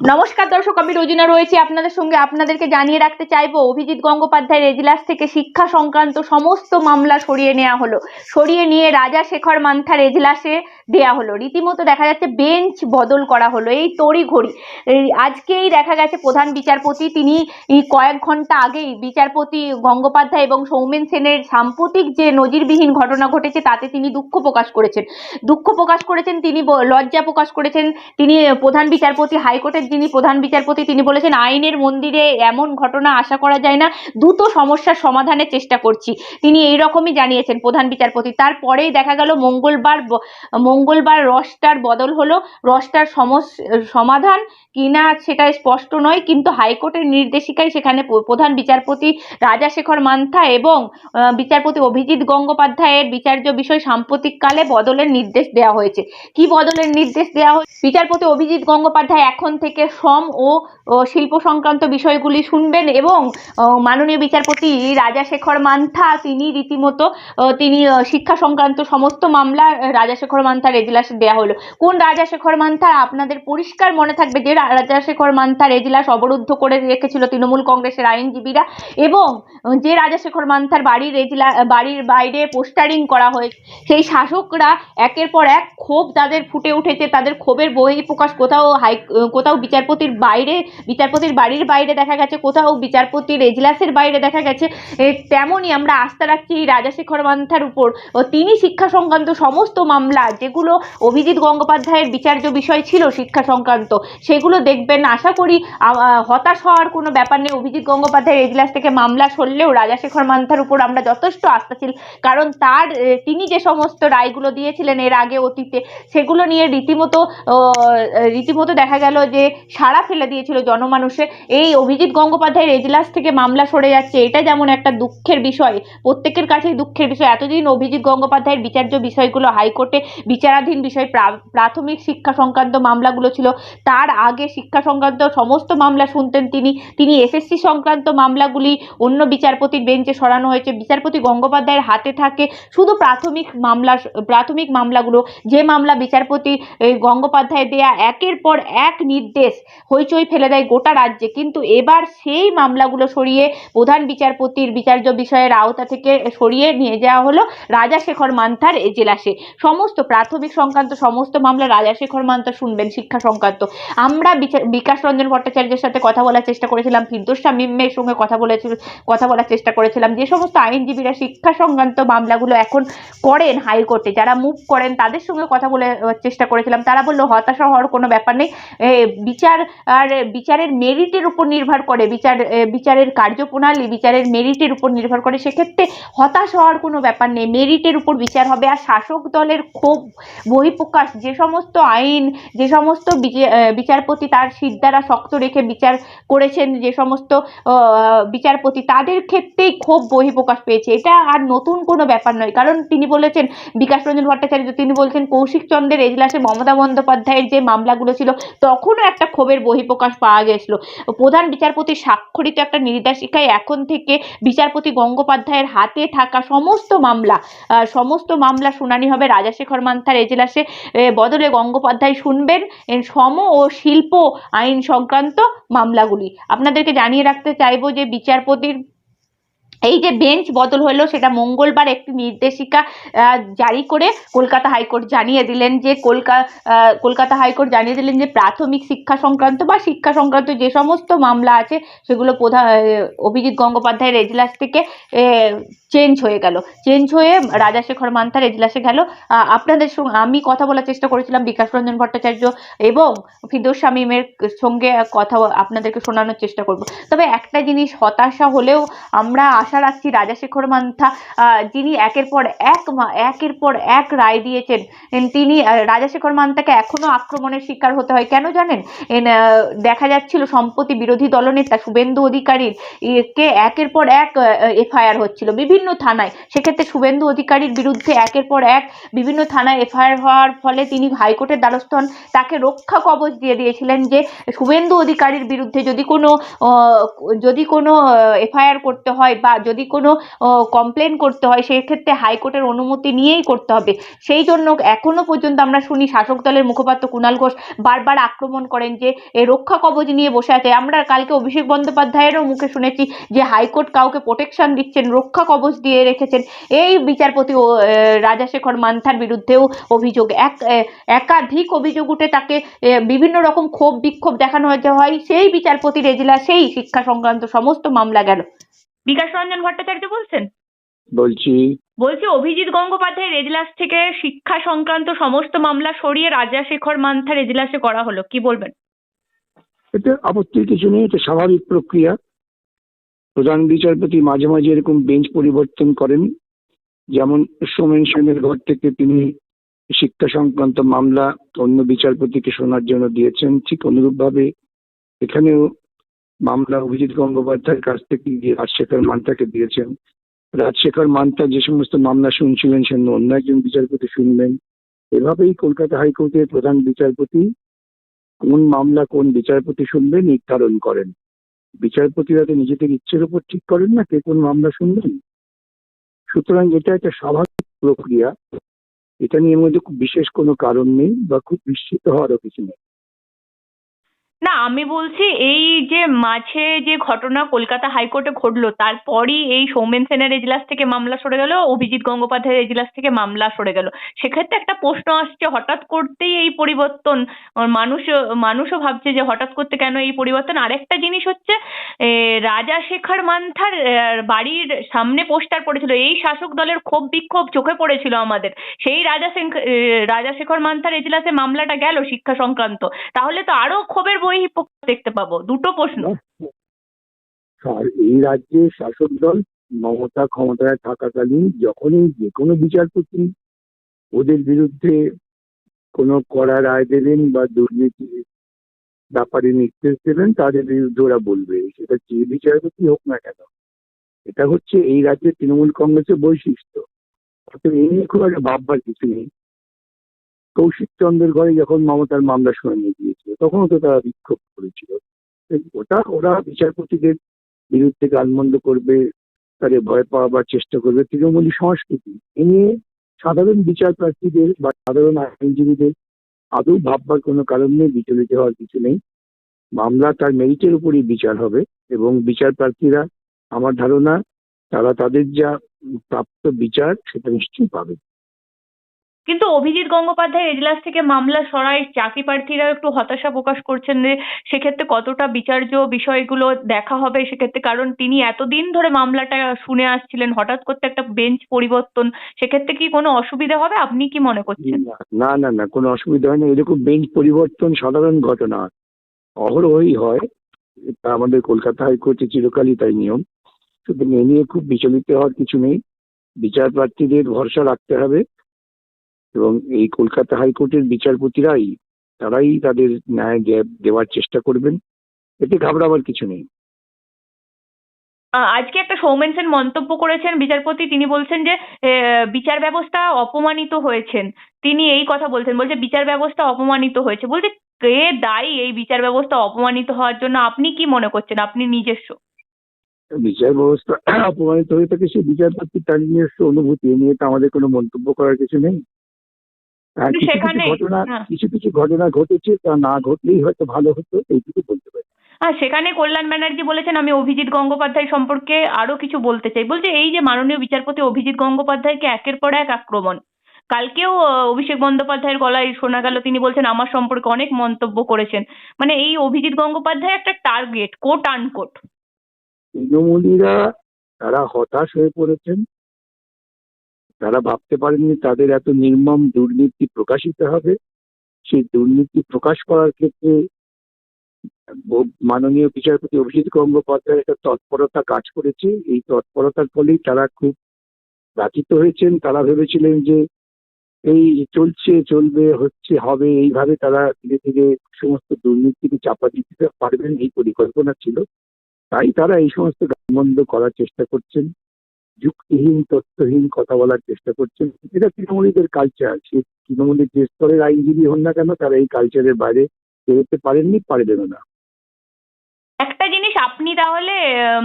নমস্কার দর্শক, আমি রোজিনা রয়েছি। আপনাদের সঙ্গে আপনাদেরকে জানিয়ে রাখতে চাইব, অভিজিৎ গঙ্গোপাধ্যায়ের এজলাস থেকে শিক্ষা সংক্রান্ত সমস্ত মামলা সরিয়ে নেওয়া হলো। সরিয়ে নিয়ে রাজা শেখর মান্থার এজলাসে দেয়া হলো। রীতিমতো দেখা যাচ্ছে বেঞ্চ বদল করা হলো, এই তড়ি ঘড়ি আজকেই দেখা গেছে প্রধান বিচারপতি, তিনি কয়েক ঘণ্টা আগেই বিচারপতি গঙ্গোপাধ্যায় এবং সৌমেন সেনের সাম্প্রতিক যে নজিরবিহীন ঘটনা ঘটেছে, তাতে তিনি দুঃখ প্রকাশ করেছেন। দুঃখ প্রকাশ করেছেন, তিনি লজ্জা প্রকাশ করেছেন, তিনি প্রধান বিচারপতি, হাইকোর্টের যিনি প্রধান বিচারপতি, তিনি বলেছেন, আইনের মন্দিরে এমন ঘটনা আশা করা যায় না, দ্রুত সমস্যার সমাধানের চেষ্টা করছি। তিনি এই রকমই জানিয়েছেন প্রধান বিচারপতি। তারপরেই দেখা গেল মঙ্গলবার মঙ্গলবার রসটার বদল হলো। রসটার সমাধান কিনা সেটা স্পষ্ট নয়, কিন্তু হাইকোর্টের নির্দেশিকায় সেখানে প্রধান বিচারপতি রাজাশেখর মান্থা এবং বিচারপতি অভিজিৎ গঙ্গোপাধ্যায়ের বিচার্য বিষয় সাম্প্রতিককালে বদলের নির্দেশ দেওয়া হয়েছে। কি বদলের নির্দেশ দেওয়া হয়েছে? বিচারপতি অভিজিৎ গঙ্গোপাধ্যায় এখন থেকে শ্রম ও শিল্প সংক্রান্ত বিষয়গুলি শুনবেন এবং মাননীয় বিচারপতি রাজাশেখর মান্থা তিনি রীতিমতো তিনি শিক্ষা সংক্রান্ত সমস্ত মামলা রাজাশেখর মান্থার এজলাসে দেওয়া হলো। কোন রাজা শেখর মান্থা আপনাদের পরিষ্কার মনে থাকবে যে রা- রাজাশেখর মান্থার এজলাস অবরুদ্ধ করে রেখেছিল তৃণমূল কংগ্রেসের আইনজীবীরা এবং যে রাজাশেখর মান্থার বাড়ির এজলা, বাড়ির বাইরে পোস্টারিং করা হয়েছে, সেই শাসকরা একের পর এক ক্ষোভ তাদের ফুটে উঠেছে, তাদের ক্ষোভের বহিঃপ্রকাশ কোথাও হাই, কোথাও বিচারপতির বাইরে, বিচারপতির বাড়ির বাইরে দেখা গেছে, কোথাও বিচারপতির এজলাসের বাইরে দেখা গেছে। তেমনই আমরা আস্থা রাখছি এই রাজাশেখর মান্থার উপর। তিনি শিক্ষা সংক্রান্ত সমস্ত মামলা যেগুলো অভিজিৎ গঙ্গোপাধ্যায়ের বিচার্য বিষয় ছিল শিক্ষা সংক্রান্ত, সেগুলো দেখবেন। আশা করি হতাশ হওয়ার কোনো ব্যাপার নেই। অভিজিৎ গঙ্গোপাধ্যায়ের এজলাস থেকে মামলা সরলেও রাজাশেখর মান্থার উপর আমরা যথেষ্ট আস্থাশীল। কারণ তার তিনি যে সমস্ত রায়গুলো দিয়েছিলেন এর আগে অতীতে, সেগুলো নিয়ে রীতিমতো রীতিমতো দেখা গেল যে সাড়া ফেলে দিয়েছিল জনমানুষে। এই অভিজিৎ গঙ্গোপাধ্যায়ের এজলাস থেকে মামলা সরে যাচ্ছে, এটা যেমন একটা দুঃখের বিষয়, প্রত্যেকের কাছেই দুঃখের বিষয়। এতদিন অভিজিৎ গঙ্গোপাধ্যায়ের বিচার্য বিষয়গুলো হাইকোর্টে বিচারাধীন বিষয় প্রাথমিক শিক্ষা সংক্রান্ত মামলাগুলো ছিল। তার আগে শিক্ষা সংক্রান্ত সমস্ত মামলা শুনতেন তিনি। তিনি এসএসসি সংক্রান্ত মামলাগুলি অন্য বিচারপতির বেঞ্চে সরানো হয়েছে। বিচারপতি গঙ্গোপাধ্যায়ের হাতে থাকে শুধু প্রাথমিক মামলা, প্রাথমিক মামলাগুলো। যে মামলা বিচারপতি গঙ্গোপাধ্যায় দেয়া একের পর এক নির্দেশ হইচই ফেলে দেয় গোটা রাজ্যে। কিন্তু এবার সেই মামলাগুলো সরিয়ে প্রধান বিচারপতির বিচার্য বিষয়ের আওতা থেকে সরিয়ে নিয়ে যাওয়া হলো রাজাশেখর মান্থার এজলাসে সমস্ত প্রাথমিক সংক্রান্ত সমস্ত মামলা রাজাশেখর মান্থা শুনবেন, শিক্ষা সংক্রান্ত। আমরা বিকাশ রঞ্জন ভট্টাচার্যের সাথে কথা বলার চেষ্টা করেছিলাম ফিরদোস শামীমের সঙ্গে কথা বলেছি কথা বলার চেষ্টা করেছিলাম। যে সমস্ত আইনজীবীরা শিক্ষা সংক্রান্ত মামলাগুলো এখন করেন হাইকোর্টে, যারা মুভ করেন, তাদের সঙ্গে কথা বলে চেষ্টা করেছিলাম। তারা বলল, হতাশা হওয়ার কোনো ব্যাপার নেই। বিচার আর বিচারের মেরিটের উপর নির্ভর করে। বিচার বিচারের কার্যপ্রণালী বিচারের মেরিটের উপর নির্ভর করে। সেক্ষেত্রে হতাশ হওয়ার কোনো ব্যাপার নেই। মেরিটের উপর বিচার হবে। আর শাসক দলের ক্ষোভ বহিঃপ্রকাশ যে সমস্ত আইন, যে সমস্ত বিচারপতি তার সিট দ্বারা শক্ত রেখে বিচার করেছেন, যে সমস্ত বিচারপতি তাদের ক্ষেত্রেই ক্ষোভ বহিঃপ্রকাশ পেয়েছে। এটা আর নতুন কোনো ব্যাপার নয়। কারণ তিনি বলেছেন, বিকাশ রঞ্জন ভট্টাচার্য, তিনি বলছেন, কৌশিক চন্দ্রের এজলাসে মমতা বন্দ্যোপাধ্যায়ের যে মামলাগুলো ছিল, তখনও একটা ক্ষোভের বহিঃপ্রকাশ পাওয়া গেছিল। প্রধান বিচারপতি স্বাক্ষরিত একটা নির্দেশিকায় এখন থেকে বিচারপতি গঙ্গোপাধ্যায়ের হাতে থাকা সমস্ত মামলা সমস্ত মামলা শুনানি হবে রাজাশেখর মান্থার এজলাসে বদলে গঙ্গোপাধ্যায় শুনবেন সম ও শিল্প আইন সংক্রান্ত মামলাগুলি। আপনাদেরকে জানিয়ে রাখতে চাইব যে বিচারপতির এই যে বেঞ্চ বদল হলো, সেটা মঙ্গলবার একটি নির্দেশিকা জারি করে কলকাতা হাইকোর্ট জানিয়ে দিলেন যে কলকাতা কলকাতা হাইকোর্ট জানিয়ে দিলেন যে প্রাথমিক শিক্ষা সংক্রান্ত বা শিক্ষা সংক্রান্ত যে সমস্ত মামলা আছে, সেগুলো প্রধান অভিজিৎ গঙ্গোপাধ্যায়ের এজলাস থেকে চেঞ্জ হয়ে গেল। চেঞ্জ হয়ে রাজাশেখর মান্থার এজলাসে গেল। আপনাদের সঙ্গে আমি কথা বলার চেষ্টা করেছিলাম বিকাশ রঞ্জন ভট্টাচার্য এবং ফিদোস শামীমের সঙ্গে কথা আপনাদেরকে শোনানোর চেষ্টা করব। তবে একটা জিনিস হতাশা হলেও আমরা আশা রাখছি রাজাশেখর মান্থা যিনি একের পর এক একের পর এক রায় দিয়েছেন তিনি রাজাশেখর মান্থাকে এখনও আক্রমণের শিকার হতে হয়। কেন জানেন? দেখা যাচ্ছিল সম্প্রতি বিরোধী দলনেতা শুভেন্দু অধিকারীর কে একের পর এক এফআইআর হচ্ছিল। বিভিন্ন থানায়, সেক্ষেত্রে শুভেন্দু অধিকারীর বিরুদ্ধে একের পর এক বিভিন্ন থানায় এফআইআর হওয়ার ফলে তিনি হাইকোর্টের দ্বারস্থ হন। তাকে রক্ষা কবচ দিয়ে দিয়েছিলেন যে, শুভেন্দু অধিকারীর বিরুদ্ধে যদি কোনো যদি কোনো এফআইআর করতে হয় বা যদি কোনো কমপ্লেন করতে হয়, সেক্ষেত্রে হাইকোর্টের অনুমতি নিয়েই করতে হবে। সেই জন্য এখনও পর্যন্ত আমরা শুনি শাসক দলের মুখপাত্র কুণাল ঘোষ বারবার আক্রমণ করেন যে রক্ষা কবচ নিয়ে বসে আছে। আমরা কালকে অভিষেক বন্দ্যোপাধ্যায়েরও মুখে শুনেছি যে হাইকোর্ট কাউকে প্রোটেকশন দিচ্ছেন, রক্ষা কবচ দিয়ে রেখেছেন। এই বিচারপতি রাজাশেখর মান্থার বিরুদ্ধেও অভিযোগ। এক একাধিক অভিযোগ উঠে তাকে বিভিন্ন রকম ক্ষোভ বিক্ষোভ দেখানো হয়, সেই বিচারপতি রেজিলা, সেই শিক্ষা সংক্রান্ত সমস্ত মামলা গেল। বিকাশ রঞ্জন ভট্টাচার্য বলছেন? বলছি। বলছি অভিজিৎ গঙ্গোপাধ্যায়ের রেজিলাস থেকে শিক্ষা সংক্রান্ত সমস্ত মামলা সরিয়ে রাজা শেখর মান্থা রেজিলাসে করা হলো কি বলবেন? এতে আপত্তির কিছু নেই এটা স্বাভাবিক প্রক্রিয়া। প্রধান বিচারপতি মাঝে মাঝে এরকম বেঞ্চ পরিবর্তন করেন। যেমন সোমেন সেনের ঘর থেকে তিনি শিক্ষা সংক্রান্ত মামলা অন্য বিচারপতিকে শোনার জন্য দিয়েছেন। ঠিক অনুরূপভাবে এখানেও মামলা, অভিজিৎ গঙ্গোপাধ্যায়ের কাছ থেকে গিয়ে রাজশেখর মান্তাকে দিয়েছেন। রাজশেখর মান্তা যে সমস্ত মামলা শুনছিলেন সেজন্য অন্য একজন বিচারপতি শুনলেন। এভাবেই কলকাতা হাইকোর্টের প্রধান বিচারপতি কোন মামলা কোন বিচারপতি শুনবে নির্ধারণ করেন। বিচারপতিরা তো নিজেদের ইচ্ছের উপর ঠিক করেন না, কে কোন মামলা শুনবেন। সুতরাং এটা একটা স্বাভাবিক প্রক্রিয়া। এটা নিয়ে মধ্যে বিশেষ কোনো কারণ নেই বা খুব বিস্মিত হওয়ারও কিছু নেই। না, আমি বলছি এই যে মাঝে যে ঘটনা কলকাতা হাইকোর্টে ঘটলো, তারপরই এই সৌমেন সেনের এজলাস থেকে মামলা সরে গেল, অভিজিৎ গঙ্গোপাধ্যায়ের এজলাস থেকে মামলা সরে গেল। সেক্ষেত্রে একটা প্রশ্ন আসছে, হঠাৎ করতেই এই পরিবর্তন মানুষ, মানুষও ভাবছে যে হঠাৎ করতে কেন এই পরিবর্তন? আরেকটা জিনিস হচ্ছে রাজা শেখর মান্থার বাড়ির সামনে পোস্টার পড়েছিল, এই শাসক দলের ক্ষোভ বিক্ষোভ চোখে পড়েছিল আমাদের। সেই রাজা রাজা শেখর মান্থার এজলাসে মামলাটা গেল শিক্ষা সংক্রান্ত। তাহলে তো আরও ক্ষোভের বহিঃপ্রকাশ দেখতে পাবো। দুটো প্রশ্ন। আর এই রাজ্যে শাসক দল মমতা ক্ষমতায় থাকাকালীন যখনই যে কোনো বিচারপতি ওদের বিরুদ্ধে কোনো কড়া রায় দেবেন বা দুর্নীতির ব্যাপারে নির্দেশ দেবেন, তাদের বিরুদ্ধে ওরা বলবে। সেটা যে বিচারপতি হোক না কেন। এটা হচ্ছে এই রাজ্যের তৃণমূল কংগ্রেসের বৈশিষ্ট্য। অতএব এই নিয়ে খুব একটা ভাববার কিছু নেই। কৌশিক চন্দ্রের ঘরে যখন মমতার মামলা শুনানি দিয়েছিল তখনও তো তারা বিক্ষোভ করেছিল। ওটা ওরা বিচারপতিদের বিরুদ্ধে গালমন্দ করবে, তাদের ভয় পাওয়াবার চেষ্টা করবে। তৃণমূলী সংস্কৃতি, এ নিয়ে সাধারণ বিচার প্রার্থীদের বা সাধারণ আইনজীবীদের আদৌ ভাববার কোনো কারণ নেই, বিচলিত হওয়ার কিছু নেই। মামলা তার মেরিটের উপরই বিচার হবে এবং বিচার প্রার্থীরা আমার ধারণা, তারা তাদের যা প্রাপ্ত বিচার সেটা নিশ্চয়ই পাবে। কিন্তু অভিজিৎ গঙ্গোপাধ্যায় এজলাস থেকে মামলা সরায়, চাকরি প্রার্থীরা একটু হতাশা প্রকাশ করছেন যে সেক্ষেত্রে কতটা বিচার্য বিষয়গুলো দেখা হবে সেক্ষেত্রে, কারণ তিনি এতদিন ধরে মামলাটা শুনে আসছিলেন, হঠাৎ করতে একটা বেঞ্চ পরিবর্তন, সেক্ষেত্রে কি কোনো অসুবিধা হবে? আপনি কি মনে করছেন? না না না কোনো অসুবিধা হয় না। এরকম বেঞ্চ পরিবর্তন সাধারণ ঘটনা। অহরহই হয়। আমাদের কলকাতা হাইকোর্টে চিরকালই তাই নিয়ম। সুতরাং এ নিয়ে খুব বিচলিত হওয়ার কিছু নেই। বিচার প্রার্থীদের ভরসা রাখতে হবে। এবং এই কলকাতা হাইকোর্টের বিচারপতিরাই তারাই তাদের ন্যায় দেওয়ার চেষ্টা করবেন। এতে ঘাবড়াবার কিছু নেই। আজকে একটা সৌমেন সেন মন্তব্য করেছেন বিচারপতি। তিনি বলছেন যে বিচার ব্যবস্থা অপমানিত হয়েছেন। তিনি এই কথা বলছেন। বলছে বিচার ব্যবস্থা অপমানিত হয়েছে। বলছে কে দায়ী এই বিচার ব্যবস্থা অপমানিত হওয়ার জন্য? আপনি কি মনে করছেন? আপনি নিজস্ব। বিচার ব্যবস্থা অপমানিত হয়ে থাকে সে বিচারপতি তার নিজস্ব অনুভূতি। এ নিয়ে তো আমাদের কোনো মন্তব্য করার কিছু নেই। কিছু কিছু সেখানে- ঘটনা হ্যাঁ। কিছু কিছু ঘটনা ঘটেছে তা না ঘটলেই হয়তো ভালো হতো এইটুকু বলতে পারি। হ্যাঁ সেখানে কল্যাণ ব্যানার্জি বলেছেন আমি অভিজিৎ গঙ্গোপাধ্যায় সম্পর্কে আরও কিছু বলতে চাই। বলছে এই যে মাননীয় বিচারপতি অভিজিৎ গঙ্গোপাধ্যায়কে একের পর এক আক্রমণ কালকেও অভিষেক বন্দ্যোপাধ্যায়ের গলায় শোনা গেল তিনি বলছেন আমার সম্পর্কে অনেক মন্তব্য করেছেন। মানে এই অভিজিৎ গঙ্গোপাধ্যায় একটা টার্গেট কোট আনকোট তৃণমূলীরা তারা হতাশ হয়ে পড়েছেন তারা ভাবতে পারেননি তাদের এত নির্মম দুর্নীতি প্রকাশিত হবে। সেই দুর্নীতি প্রকাশ করার ক্ষেত্রে মাননীয় বিচারপতি অভিজিৎ গঙ্গোপাধ্যায়ের একটা তৎপরতা কাজ করেছে। এই তৎপরতার ফলেই তারা খুব ব্যথিত হয়েছেন। তারা ভেবেছিলেন যে এই চলছে, চলবে, হচ্ছে, হবে, এইভাবে তারা ধীরে ধীরে সমস্ত দুর্নীতিকে চাপা দিতে পারবেন এই পরিকল্পনা ছিল। তাই তারা এই সমস্ত গালমন্দ করার চেষ্টা করছেন। যুক্তিহীন তথ্যহীন কথা বলার চেষ্টা করছেন। এটা তৃণমূলীদের কালচার সে তৃণমূলের যে স্তরের আইনজীবী হন না কেন তারা এই কালচারের বাইরে বেরোতে পারেননি পারবেনও না। একটা জিনিস আপনি তাহলে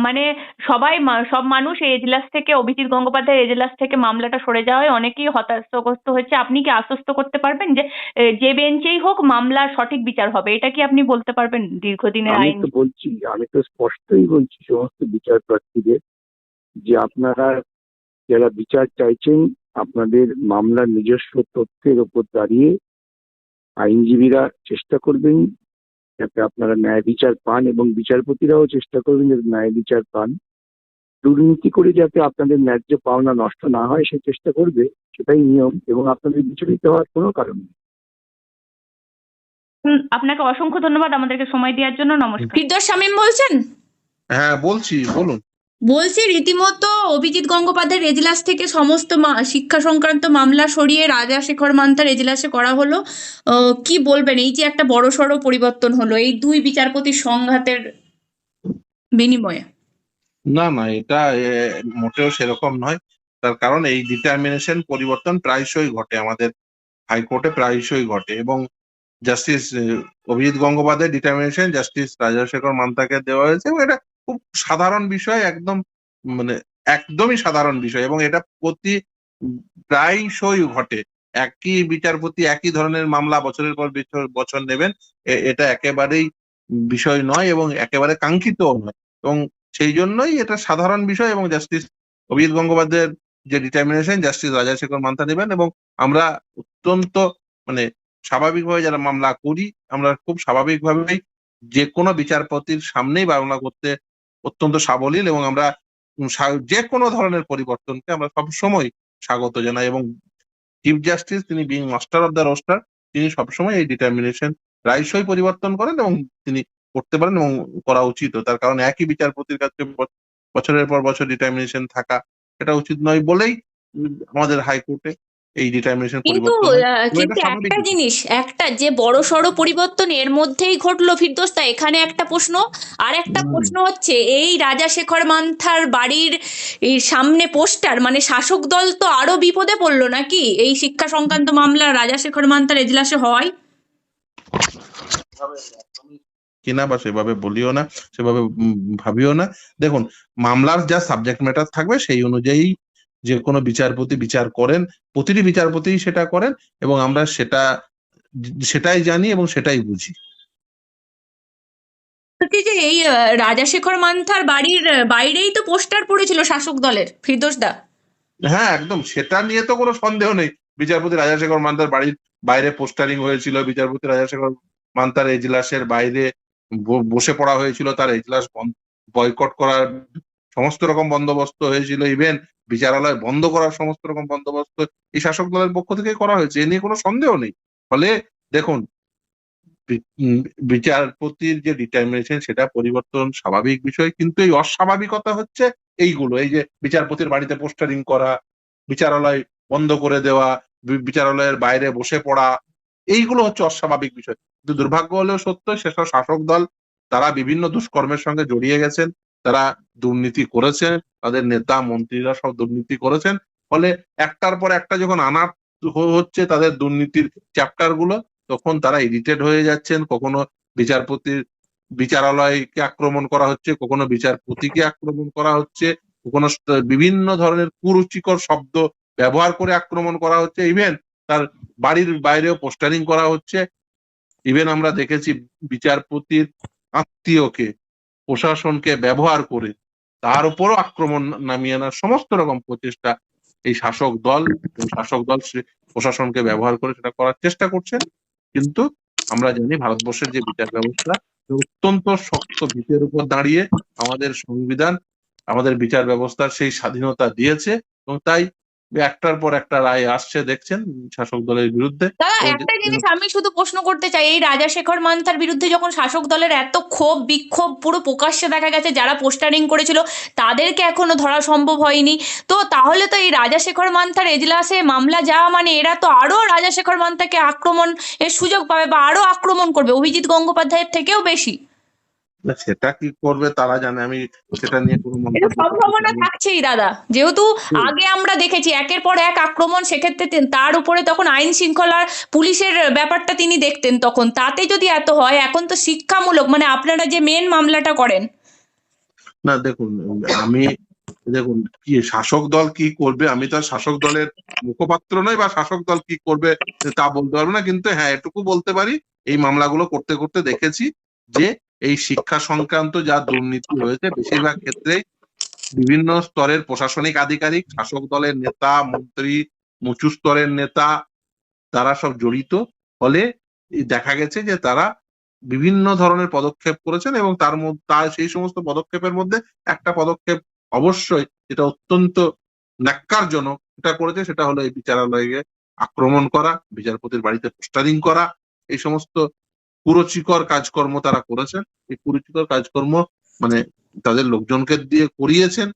মানে সবাই সব মানুষ এই এজলাস থেকে অভিজিৎ গঙ্গোপাধ্যায় এজলাস থেকে মামলাটা সরে যাওয়ায় অনেকেই হতাশগ্রস্ত হচ্ছে আপনি কি আশ্বস্ত করতে পারবেন যে যে বেঞ্চেই হোক মামলার সঠিক বিচার হবে? এটা কি আপনি বলতে পারবেন দীর্ঘদিনের আমি আইন? তো বলছি আমি তো স্পষ্টই বলছি সমস্ত বিচার প্রার্থীদের যে আপনারা যারা বিচার চাইছেন আপনাদের মামলার নিজস্ব তথ্যের ওপর দাঁড়িয়ে আইনজীবীরা চেষ্টা করবেন যাতে আপনারা ন্যায় বিচার পান এবং বিচারপতিরাও চেষ্টা করবেন যাতে ন্যায় বিচার পান। দুর্নীতি করে যাতে আপনাদের ন্যায্য পাওনা নষ্ট না হয় সে চেষ্টা করবে সেটাই নিয়ম এবং আপনাদের বিচলিত হওয়ার কোনো কারণ নেই। হুম, আপনাকে অসংখ্য ধন্যবাদ আমাদেরকে সময় দেওয়ার জন্য। নমস্কার। ফিরদৌস শামীম বলছেন? হ্যাঁ বলছি বলুন। বলছি, রীতিমতো অভিজিৎ গঙ্গোপাধ্যায়ের এজলাস থেকে সমস্ত শিক্ষা সংক্রান্ত মামলা সরিয়ে রাজা শেখর মান্তার এজলাসে করা হলো। কি বলবেন? এই যে একটা বড়সড় পরিবর্তন হলো, এই দুই বিচারপতির সংঘাতের বিনিময়ে। না না, এটা মোটেও সেরকম নয়। তার কারণ এই ডিটারমিনেশন পরিবর্তন প্রায়শই ঘটে, আমাদের হাইকোর্টে প্রায়শই ঘটে এবং justice Abhijit Gangopadhyay determination justice Rajashekhar মান্তাকে দেওয়া হয়েছে এটা খুব সাধারণ বিষয়, একদম মানে একদমই সাধারণ বিষয় এবং এটা প্রতি প্রায়শই ঘটে। একই বিচারপতি একই ধরনের মামলা বছরের পর বছর- নেবেন এটা একেবারেই বিষয় নয় এবং একেবারে কাঙ্ক্ষিতও নয়। এবং সেই জন্যই এটা সাধারণ বিষয় এবং জাস্টিস অভিজিৎ গঙ্গোপাধ্যায়ের যে ডিটারমিনেশন জাস্টিস রাজাশেখর মান্তা নেবেন এবং আমরা অত্যন্ত মানে স্বাভাবিকভাবে যারা মামলা করি, আমরা খুব স্বাভাবিকভাবেই যে কোনো বিচারপতির সামনেই মামলা করতে অত্যন্ত সাবলীল এবং আমরা যে কোনো ধরনের পরিবর্তনকে আমরা সবসময় স্বাগত জানাই এবং চিফ জাস্টিস তিনি being master of the roster তিনি সবসময় এই ডিটারমিনেশন প্রায়শই পরিবর্তন করেন এবং তিনি করতে পারেন এবং করা উচিত। তার কারণ একই বিচারপতির কাছে বছরের পর বছর ডিটারমিনেশন থাকা এটা উচিত নয় বলেই আমাদের হাইকোর্টে এই ডিটারমিনেশন কিন্তু কিন্তু একটা জিনিস একটা যে বড় সড় পরিবর্তন এর মধ্যেই ঘটলো ফিরদৌস্তা এখানে একটা প্রশ্ন। আর একটা প্রশ্ন হচ্ছে এই রাজা শেখর মান্থার বাড়ির সামনে পোস্টার মানে শাসক দল তো আরও বিপদে পড়ল নাকি? এই শিক্ষা সংক্রান্ত মামলা রাজা শেখর মান্থার এজলাসে হয়? কিনা বা সেভাবে বলিও না সেভাবে ভাবিও না। দেখুন মামলার যা সাবজেক্ট ম্যাটার থাকবে সেই অনুযায়ী যে কোনো বিচারপতি বিচার করেন প্রতিটি বিচারপতি সেটা করেন এবং আমরা সেটা সেটাই জানি এবং সেটাই বুঝি। যে এই আহ, রাজা শেখর মান্থার বাড়ির বাইরেই তো পোস্টার পড়েছিল শাসক দলের ফিরদৌস দা। হ্যাঁ একদম। সেটা নিয়ে তো কোনো সন্দেহ নেই। বিচারপতি রাজাশেখর মান্তার বাড়ির বাইরে পোস্টারিং হয়েছিল বিচারপতি রাজাশেখর মান্তার এজলাসের বাইরে বসে পড়া হয়েছিল তার এজলাস বয়কট করার সমস্ত রকম বন্দোবস্ত হয়েছিল। ইভেন বিচারালয় বন্ধ করার সমস্ত রকম বন্দোবস্ত এই শাসক দলের পক্ষ থেকে করা হয়েছে, এ নিয়ে কোনো সন্দেহ নেই। ফলে দেখুন বিচারপতির যে ডিটারমিনেশন সেটা পরিবর্তন স্বাভাবিক বিষয়, কিন্তু এই অস্বাভাবিকতা হচ্ছে এইগুলো, এই যে বিচারপতির বাড়িতে পোস্টারিং করা, বিচারালয় বন্ধ করে দেওয়া বিচারালয়ের বাইরে বসে পড়া, এইগুলো হচ্ছে অস্বাভাবিক বিষয়। কিন্তু দুর্ভাগ্য হলেও সত্য, সেসব শাসক দল, তারা বিভিন্ন দুষ্কর্মের সঙ্গে জড়িয়ে গেছেন। তারা দুর্নীতি করেছেন, তাদের নেতা, মন্ত্রীরা সব দুর্নীতি করেছেন। ফলে একটার পর একটা যখন আনা হচ্ছে তাদের দুর্নীতির চ্যাপ্টারগুলো, তখন তারা ইরিটেড হয়ে যাচ্ছেন। কখনো বিচারপতির বিচারালয়কে আক্রমণ করা হচ্ছে, কখনো বিচারপতিকে আক্রমণ করা হচ্ছে, কখনো বিভিন্ন ধরনের কুরুচিকর শব্দ ব্যবহার করে আক্রমণ করা হচ্ছে। ইভেন তার বাড়ির বাইরেও পোস্টারিং করা হচ্ছে। ইভেন আমরা দেখেছি বিচারপতির আত্মীয়কে প্রশাসনকে ব্যবহার করে তার উপরও আক্রমণ নামিয়ে আনার সমস্ত রকম প্রচেষ্টা এই শাসক দল শাসক দল প্রশাসনকে ব্যবহার করে সেটা করার চেষ্টা করছেন কিন্তু আমরা জানি ভারতবর্ষের যে বিচার ব্যবস্থা অত্যন্ত শক্ত ভিতের উপর দাঁড়িয়ে আমাদের সংবিধান, আমাদের বিচার ব্যবস্থার সেই স্বাধীনতা দিয়েছে এবং তাই একটার পর একটা রায় আসছে দেখছেন শাসক দলের বিরুদ্ধে। দাদা একটা জিনিস আমি শুধু প্রশ্ন করতে চাই এই রাজা শেখর মান্থার বিরুদ্ধে যখন শাসক দলের এত ক্ষোভ বিক্ষোভ পুরো প্রকাশ্যে দেখা গেছে যারা পোস্টারিং করেছিল তাদেরকে এখনও ধরা সম্ভব হয়নি। তো তাহলে তো এই রাজা শেখর মান্থার এজলাসে মামলা যাওয়া মানে এরা তো আরও রাজা শেখর মান্থাকে আক্রমণ এর সুযোগ পাবে বা আরও আক্রমণ করবে। অভিজিৎ গঙ্গোপাধ্যায়ের থেকেও বেশি। সেটা কি করবে তারা জানে আমি সেটা নিয়ে কোনো মন্তব্য সম্ভাবনা থাকছেই দাদা। যেহেতু আগে আমরা দেখেছি একের পর এক আক্রমণ সেক্ষেত্রে তার উপরে তখন আইন শৃঙ্খলার পুলিশের ব্যাপারটা তিনি দেখতেন তখন। তাতে যদি এত হয় এখন তো শিক্ষামূলক মানে আপনারা যে মেন মামলাটা করেন। না দেখুন আমি দেখুন কি শাসক দল কি করবে আমি তো শাসক দলের মুখপাত্র নই বা শাসক দল কি করবে তা বলতে পারব না কিন্তু হ্যাঁ এটুকু বলতে পারি এই মামলাগুলো করতে করতে দেখেছি যে এই শিক্ষা সংক্রান্ত যা দুর্নীতি হয়েছে বেশিরভাগ ক্ষেত্রেই বিভিন্ন স্তরের প্রশাসনিক আধিকারিক, শাসক দলের নেতা, মন্ত্রী, উঁচু স্তরের নেতা, তারা সব জড়িত। ফলে দেখা গেছে যে তারা বিভিন্ন ধরনের পদক্ষেপ করেছেন এবং তার মধ্যে তার সেই সমস্ত পদক্ষেপের মধ্যে একটা পদক্ষেপ অবশ্যই যেটা অত্যন্ত ন্যাক্কারজনক এটা করেছে, সেটা হলো এই বিচারালয়কে আক্রমণ করা, বিচারপতির বাড়িতে পোস্টারিং করা, এই সমস্ত কুরুচিকর কাজকর্ম তারা করেছেন। এই কুরুচিকর কাজকর্ম মানে তাদের লোকজনকে দিয়ে করিয়েছেন।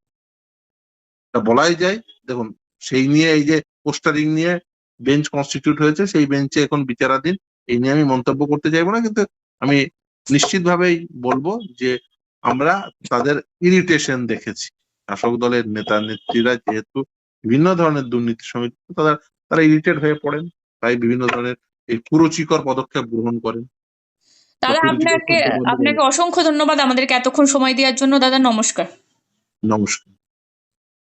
তা বলাই যায়। দেখুন, সেই নিয়ে এই যে পোস্টারিং নিয়ে বেঞ্চ কনস্টিটিউট হয়েছে, সেই বেঞ্চে এখন বিচারাধীন। এই নিয়ে আমি মন্তব্য করতে চাইব না, কিন্তু আমি নিশ্চিতভাবেই বলব যে আমরা তাদের ইরিটেশন দেখেছি। শাসক দলের নেতা, নেত্রীরা যেহেতু বিভিন্ন ধরনের দুর্নীতির সঙ্গে তারা তারা ইরিটেট হয়ে পড়েন। তাই বিভিন্ন ধরনের এই কুরুচিকর পদক্ষেপ গ্রহণ করেন। দাদা কুরুচিকর আপনাকে। আপনাকে অসংখ্য ধন্যবাদ আমাদেরকে এতক্ষণ সময় দেওয়ার জন্য। দাদা নমস্কার। নমস্কার।